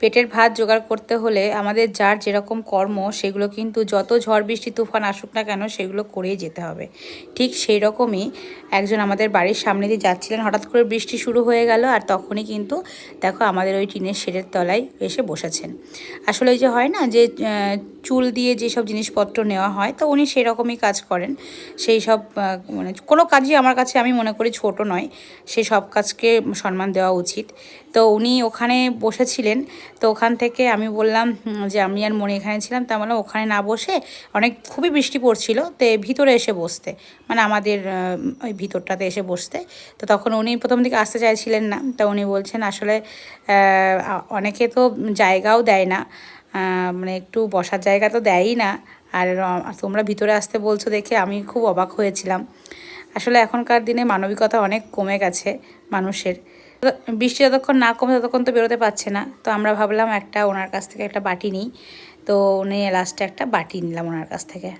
পেটের ভাত জোগাড় করতে হলে আমাদের যার যেরকম কর্ম, সেগুলো কিন্তু যত ঝড় বৃষ্টি, তুফান আসুক না কেন, সেগুলো করেই যেতে হবে। ঠিক সেই রকমই একজন আমাদের বাড়ির সামনে দিয়ে যাচ্ছিলেন, হঠাৎ করে বৃষ্টি শুরু হয়ে গেল আর তখনই কিন্তু দেখো আমাদের ওই টিনের শেডের তলায় এসে বসেছেন। আসলে ওই যে হয় না যে চুল দিয়ে যেসব জিনিসপত্র নেওয়া হয়, তো উনি সেরকমই কাজ করেন। সেই সব মানে কোনো কাজই আমার কাছে আমি মনে করি ছোট নয় সেই সব কাজকে সম্মান দেওয়া উচিত। তো উনি ওখানে বসেছিলেন। তো ওখান থেকে আমি বললাম যে আমি আর মনে এখানে ছিলাম। তা বললাম, ওখানে না বসে অনেক খুবই বৃষ্টি পড়ছিল, তো ভিতরে এসে বসতে। মানে আমাদের ওই ভিতরটাতে এসে বসতে। তো তখন উনি প্রথম দিকে আসতে চাইছিলেন না। তো উনি বলছেন, আসলে অনেকে তো জায়গাও দেয় না। মানে একটু বসার জায়গা তো দেয়ই না। আর তোমরা ভিতরে আসতে বলছো দেখে আমি খুব অবাক হয়েছিলাম। আসলে এখনকার দিনে মানবিকতা অনেক কমে গেছে মানুষের। বৃষ্টি যতক্ষণ না কমে ততক্ষণ তো বেরোতে পারছে না। তো আমরা ভাবলাম একটা ওনার কাছ থেকে একটা বাটি নিই। তো উনি লাস্টে একটা বাটি নিলাম ওনার কাছ থেকে।